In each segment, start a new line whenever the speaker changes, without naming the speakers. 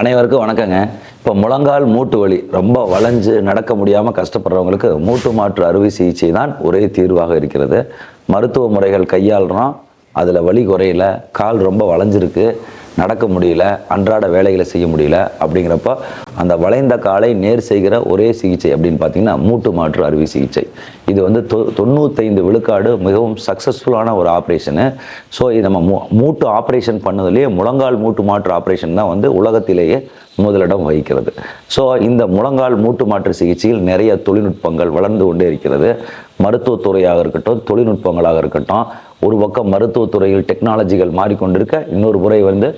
அனைவருக்கும் வணக்கங்க. இப்போ முழங்கால் மூட்டு வலி ரொம்ப வளைஞ்சு நடக்க முடியாமல் கஷ்டப்படுறவங்களுக்கு மூட்டு மாற்று அறுவை சிகிச்சை தான் ஒரே தீர்வாக இருக்கிறது. மருத்துவ முறைகள் கையாளுறோம். அதில் வலி குறையில. கால் ரொம்ப வளைஞ்சிருக்கு. நடக்க முடியல அன்றாட வேலைகளை செய்ய முடியல அப்படிங்கிறப்ப அந்த வளைந்த காலை நேர் செய்கிற ஒரே சிகிச்சை அப்படின்னு பார்த்தீங்கன்னா மூட்டு மாற்று அறுவை சிகிச்சை. இது வந்து தொ தொண்ணூத்தைந்து விழுக்காடு மிகவும் சக்ஸஸ்ஃபுல்லான ஒரு ஆப்ரேஷனு ஸோ இது நம்ம மூ மூட்டு ஆப்ரேஷன் பண்ணதுலேயே முழங்கால் மூட்டு மாற்று ஆப்ரேஷன் தான் வந்து உலகத்திலேயே முதலிடம் வகிக்கிறது. ஸோ இந்த முழங்கால் மூட்டு மாற்று சிகிச்சையில் நிறைய தொழில்நுட்பங்கள் வளர்ந்து கொண்டே இருக்கிறது. மருத்துவத்துறையாக இருக்கட்டும் தொழில்நுட்பங்களாக இருக்கட்டும் ஒரு பக்கம் மருத்துவத்துறையில் டெக்னாலஜிகள் மாறிக்கொண்டிருக்க இன்னொரு முறை வந்து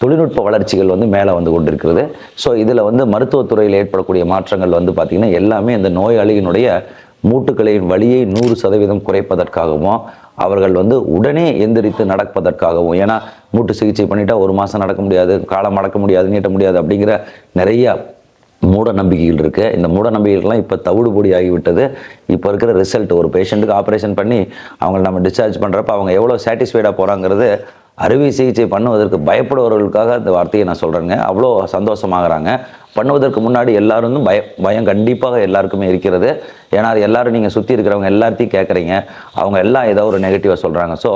தொழில்நுட்ப வளர்ச்சிகள் வந்து மேலே வந்து கொண்டிருக்கிறது. ஸோ இதில் வந்து மருத்துவத்துறையில் ஏற்படக்கூடிய மாற்றங்கள் வந்து பார்த்திங்கன்னா எல்லாமே இந்த நோயாளியினுடைய மூட்டுகளின் வழியை நூறு சதவீதம் குறைப்பதற்காகவும் அவர்கள் வந்து உடனே எந்திரித்து நடப்பதற்காகவும் ஏன்னா மூட்டு சிகிச்சை பண்ணிட்டா ஒரு மாதம் நடக்க முடியாது காலம் மடக்க முடியாது நீட்ட முடியாது அப்படிங்கிற நிறைய மூட நம்பிக்கைகள் இருக்கு. இந்த மூட நம்பிக்கைகள்லாம் இப்போ தவிடுபொடி ஆகிவிட்டது. இப்போ இருக்கிற ரிசல்ட் ஒரு பேஷண்ட்டுக்கு ஆப்ரேஷன் பண்ணி அவங்களை நம்ம டிஸ்சார்ஜ் பண்ணுறப்ப அவங்க எவ்வளோ சாட்டிஸ்ஃபைடாக போகிறாங்கிறது அறுவை சிகிச்சை பண்ணுவதற்கு பயப்படுபவர்களுக்காக அந்த வார்த்தையை நான் சொல்கிறேங்க அவ்வளோ சந்தோஷமாகறாங்க. பண்ணுவதற்கு முன்னாடி எல்லாரும் பய பயம் கண்டிப்பாக எல்லாருக்குமே இருக்கிறது. ஏன்னா அது எல்லோரும் நீங்கள் சுற்றி இருக்கிறவங்க எல்லாத்தையும் கேட்குறீங்க. அவங்க எல்லாம் ஏதோ ஒரு நெகட்டிவாக சொல்கிறாங்க ஸோ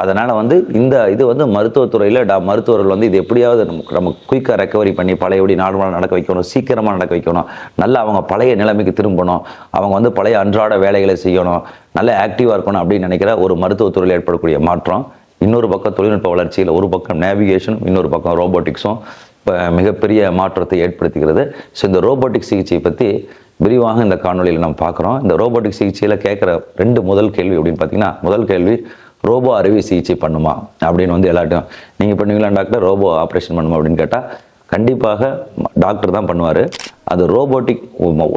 அதனால் வந்து இந்த இது வந்து மருத்துவத்துறையில் டா மருத்துவர்கள் வந்து இது எப்படியாவது நமக்கு நம்ம குயிக்காக ரெக்கவரி பண்ணி பழையபடி நார்மலாக நடக்க வைக்கணும் சீக்கிரமாக நடக்க வைக்கணும். நல்லா அவங்க பழைய நிலைமைக்கு திரும்பணும். அவங்க வந்து பழைய அன்றாட வேலைகளை செய்யணும். நல்ல ஆக்டிவாக இருக்கணும் அப்படின்னு நினைக்கிற ஒரு மருத்துவத்துறையில் ஏற்படக்கூடிய மாற்றம் இன்னொரு பக்கம் தொழில்நுட்ப வளர்ச்சியில் ஒரு பக்கம் நேவிகேஷனும் இன்னொரு பக்கம் ரோபோட்டிக்ஸும் இப்போ மிகப்பெரிய மாற்றத்தை ஏற்படுத்துகிறது ஸோ இந்த ரோபோட்டிக் சிகிச்சையை பற்றி விரிவாக இந்த காணொலியில் நம்ம பார்க்குறோம். இந்த ரோபோட்டிக் சிகிச்சையில் கேட்குற ரெண்டு முதல் கேள்வி அப்படின்னு பார்த்தீங்கன்னா முதல் கேள்வி ரோபோ அறுவை சிகிச்சை பண்ணுமா? அப்படின்னு வந்து எல்லாட்டும் நீங்கள் பண்ணுவீங்களா டாக்டர்? ரோபோ ஆப்ரேஷன் பண்ணுமா? அப்படின்னு கேட்டால் கண்டிப்பாக டாக்டர் தான் பண்ணுவார். அது ரோபோட்டிக்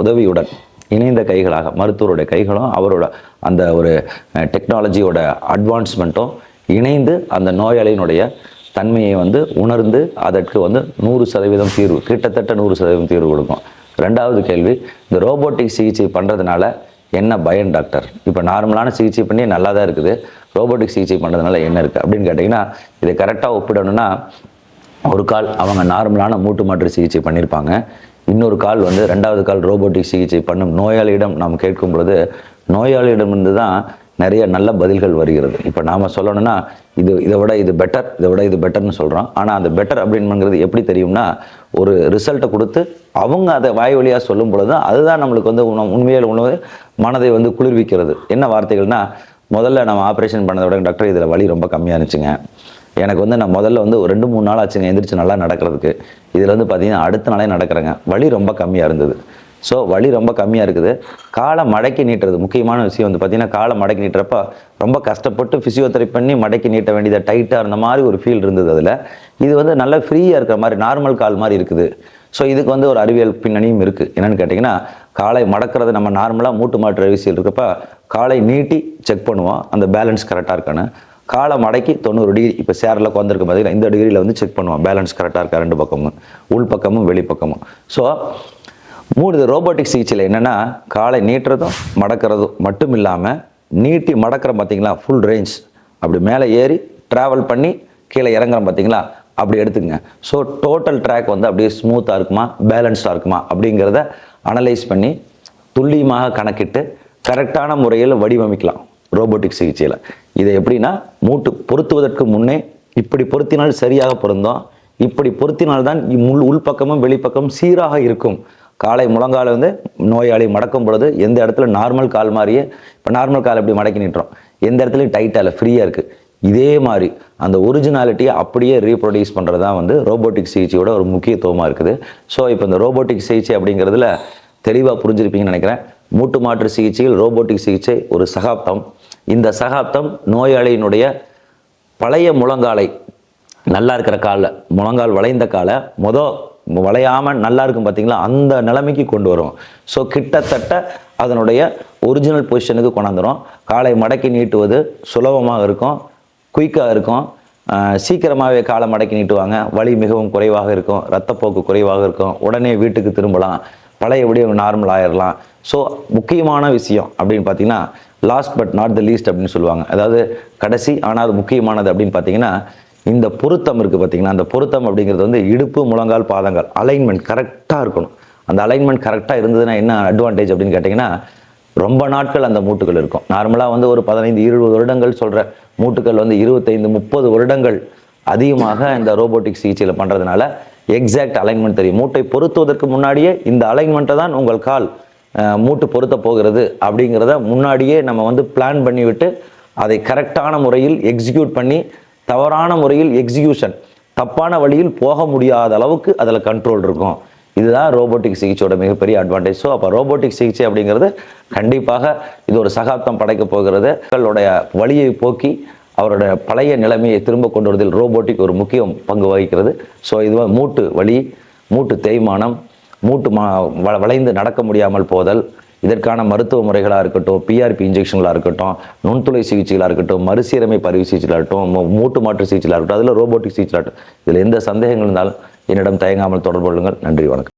உதவியுடன் இணைந்த கைகளாக மருத்துவருடைய கைகளும் அவரோட அந்த ஒரு டெக்னாலஜியோட அட்வான்ஸ்மெண்ட்டும் இணைந்து அந்த நோயாளியினுடைய தன்மையை வந்து உணர்ந்து அதற்கு வந்து நூறு சதவீதம் தீர்வு கிட்டத்தட்ட நூறு சதவீதம் தீர்வு கொடுக்கும். ரெண்டாவது கேள்வி இந்த ரோபோட்டிக் சிகிச்சை பண்ணுறதுனால என்ன பயன் டாக்டர் இப்போ நார்மலான சிகிச்சை பண்ணி நல்லா தான் இருக்குது. ரோபோட்டிக் சிகிச்சை பண்ணுறதுனால என்ன இருக்குது அப்படின்னு கேட்டிங்கன்னா இதை கரெக்டாக ஒப்பிடணும்னா ஒரு கால் அவங்க நார்மலான மூட்டு மாற்று சிகிச்சை பண்ணியிருப்பாங்க இன்னொரு கால் வந்து ரெண்டாவது கால் ரோபோட்டிக் சிகிச்சை பண்ணும் நோயாளியிடம் நாம் கேட்கும் பொழுது நோயாளியிடமிருந்து தான் நிறைய நல்ல பதில்கள் வருகிறது. இப்போ நாம் சொல்லணும்னா இது இதை விட இது பெட்டர் இதை விட இது பெட்டர்னு சொல்கிறோம் ஆனால் அந்த பெட்டர் அப்படின்னுங்கிறது எப்படி தெரியும்னா ஒரு ரிசல்ட்டை கொடுத்து அவங்க அதை வாய் வழியாக சொல்லும் பொழுது தான் அதுதான் நம்மளுக்கு வந்து உண- உண்மையில் உணவு மனதை வந்து குளிர்விக்கிறது. என்ன வார்த்தைகள்னா முதல்ல நம்ம ஆப்ரேஷன் பண்ணதை விட டாக்டர் இதில் வலி ரொம்ப கம்மியாக இருந்துச்சுங்க. எனக்கு வந்து நான் முதல்ல வந்து ஒரு ரெண்டு மூணு நாள் ஆச்சுங்க எந்திரிச்சு நல்லா நடக்கிறதுக்கு. இதில் வந்து பார்த்தீங்கன்னா அடுத்த நாளே நடக்கிறேங்க. வலி ரொம்ப கம்மியாக இருந்தது. ஸோ வலி ரொம்ப கம்மியாக இருக்குது. காலை மடக்கி நீட்டுறது முக்கியமான விஷயம் வந்து பார்த்தீங்கன்னா காலை மடக்கி நீட்டுறப்ப ரொம்ப கஷ்டப்பட்டு ஃபிசியோதெரப்பி பண்ணி மடக்கி நீட்ட வேண்டியதை டைட்டாக இருந்த மாதிரி ஒரு ஃபீல் இருந்தது அதில். இது வந்து நல்லா ஃப்ரீயாக இருக்கிற மாதிரி நார்மல் கால் மாதிரி இருக்குது. ஸோ இதுக்கு வந்து ஒரு அறிவியல் பின்னணியும் இருக்குது என்னென்னு கேட்டிங்கன்னா காலை மடக்கிறது நம்ம நார்மலாக மூட்டு மாற்று அரிசியில் இருக்கப்ப காலை நீட்டி செக் பண்ணுவோம். அந்த பேலன்ஸ் கரெக்டாக இருக்கான்னு. காலை மடக்கி தொண்ணூறு டிகிரி இப்போ சேரில் உட்காந்துருக்கு பார்த்தீங்கன்னா இந்த டிகிரியில் வந்து செக் பண்ணுவோம். பேலன்ஸ் கரெக்டாக இருக்கா? ரெண்டு பக்கமும். உள் பக்கமும் வெளிப்பக்கமும். ஸோ மூணு ரோபோட்டிக் சிகிச்சையில் என்னென்னா காலை நீட்டுறதும் மடக்கிறதும் மட்டும் இல்லாமல் நீட்டி மடக்கிற பார்த்தீங்களா ஃபுல் ரேஞ்ச் அப்படி மேலே ஏறி ட்ராவல் பண்ணி கீழே இறங்குறோம் பார்த்தீங்களா அப்படி எடுத்துக்கங்க. ஸோ டோட்டல் ட்ராக் வந்து அப்படியே ஸ்மூத்தாக இருக்குமா? பேலன்ஸ்டாக இருக்குமா? அப்படிங்கிறத அனலைஸ் பண்ணி துல்லியமாக கணக்கிட்டு கரெக்டான முறையில் வடிவமைக்கலாம் ரோபோட்டிக் சிகிச்சையில். இதை எப்படின்னா மூட்டு பொருத்துவதற்கு முன்னே இப்படி பொருத்தினால் சரியாக பொருந்தோம். இப்படி பொருத்தினால்தான் உள் உள்பக்கமும் வெளிப்பக்கமும் சீராக இருக்கும். காலை முழங்கால வந்து நோயாளி மடக்கும் பொழுது எந்த இடத்துல நார்மல் கால் மாதிரியே இப்போ நார்மல் கால் எப்படி மடக்கி நிட்டுறோம் எந்த இடத்துலையும் டைட்டாக இல்லை ஃப்ரீயாக இருக்குது இதே மாதிரி அந்த ஒரிஜினாலிட்டியை அப்படியே ரீப்ரொடியூஸ் பண்ணுறது தான் வந்து ரோபோட்டிக் சிகிச்சையோட ஒரு முக்கியத்துவமாக இருக்குது. ஸோ இப்போ இந்த ரோபோட்டிக் சிகிச்சை அப்படிங்கிறதுல தெளிவாக புரிஞ்சிருப்பீங்கன்னு நினைக்கிறேன். மூட்டு மாற்று சிகிச்சையில் ரோபோட்டிக் சிகிச்சை ஒரு சகாப்தம். இந்த சகாப்தம் நோயாளியினுடைய பழைய முழங்காலை நல்லா இருக்கிற காலில் முழங்கால் வளைந்த காலை மொதல் வளையாமல் நல்லா இருக்கும் பார்த்தீங்களா அந்த நிலைமைக்கு கொண்டு வரும். ஸோ கிட்டத்தட்ட அதனுடைய ஒரிஜினல் பொசிஷனுக்கு கொண்டாந்துடும் காலை மடக்கி நீட்டுவது சுலபமாக இருக்கும். குயிக்காக இருக்கும். சீக்கிரமாகவே காலை மடக்கி நீட்டுவாங்க. வலி மிகவும் குறைவாக இருக்கும். ரத்தப்போக்கு குறைவாக இருக்கும். உடனே வீட்டுக்கு திரும்பலாம். பழையபடி நார்மல் ஆயிடலாம் ஸோ முக்கியமான விஷயம் அப்படின்னு பார்த்தீங்கன்னா last but not the least அப்படின்னு சொல்லுவாங்க. அதாவது கடைசி ஆனால் அது முக்கியமானது அப்படின்னு பார்த்தீங்கன்னா இந்த பொருத்தம் இருக்குது பார்த்தீங்கன்னா அந்த பொருத்தம் அப்படிங்கிறது வந்து இடுப்பு முழங்கால் பாதங்கள் அலைன்மெண்ட் கரெக்டாக இருக்கணும். அந்த அலைன்மெண்ட் கரெக்டாக இருந்ததுன்னா என்ன அட்வான்டேஜ் அப்படின்னு கேட்டிங்கன்னா ரொம்ப நாட்கள் அந்த மூட்டுகள் இருக்கும். நார்மலாக வந்து ஒரு பதினைந்து இருபது வருடங்கள் சொல்கிற மூட்டுகள் வந்து இருபத்தைந்து முப்பது வருடங்கள் அதிகமாக இந்த ரோபோட்டிக் சிகிச்சையில் பண்ணுறதுனால எக்ஸாக்ட் அலைன்மெண்ட் தெரியும். மூட்டை பொருத்துவதற்கு முன்னாடியே இந்த அலைன்மெண்ட்டை தான் உங்கள் கால் மூட்டு பொருத்த போகிறது அப்படிங்கிறத முன்னாடியே நம்ம வந்து பிளான் பண்ணிவிட்டு அதை கரெக்டான முறையில் எக்ஸிக்யூட் பண்ணி தவறான முறையில் எக்ஸிகியூஷன் தப்பான வழியில் போக முடியாத அளவுக்கு அதில் கண்ட்ரோல் இருக்கும். இதுதான் ரோபோட்டிக் சிகிச்சையோட மிகப்பெரிய அட்வான்டேஜ் ஸோ அப்போ ரோபோட்டிக் சிகிச்சை அப்படிங்கிறது கண்டிப்பாக இது ஒரு சகாப்தம் படைக்க போகிறது. மக்களுடைய வழியை போக்கி அவரோட பழைய நிலைமையை திரும்ப கொண்டு வருவதில் ரோபோட்டிக் ஒரு முக்கிய பங்கு வகிக்கிறது. ஸோ இது மூட்டு வலி மூட்டு தேய்மானம் மூட்டு மா வளைந்து நடக்க முடியாமல் போதல் இதற்கான மருத்துவ முறைகளாக இருக்கட்டும் பிஆர்பி இன்ஜெக்ஷன்களாக இருக்கட்டும் நுண்துளை சிகிச்சைகளாக இருக்கட்டும் மறுசீரமைப்பு அறுவை சிகிச்சைகளாக இருக்கட்டும் மூ- மூட்டு மாற்று சிகிச்சைகளாக இருக்கட்டும் அதில் ரோபோட்டிக் சிகிச்சைகளாக இருக்கட்டும். இதில் எந்த சந்தேகங்கள் இருந்தாலும் என்னிடம் தயங்காமல் தொடர்பு கொள்ளுங்கள். நன்றி வணக்கம்.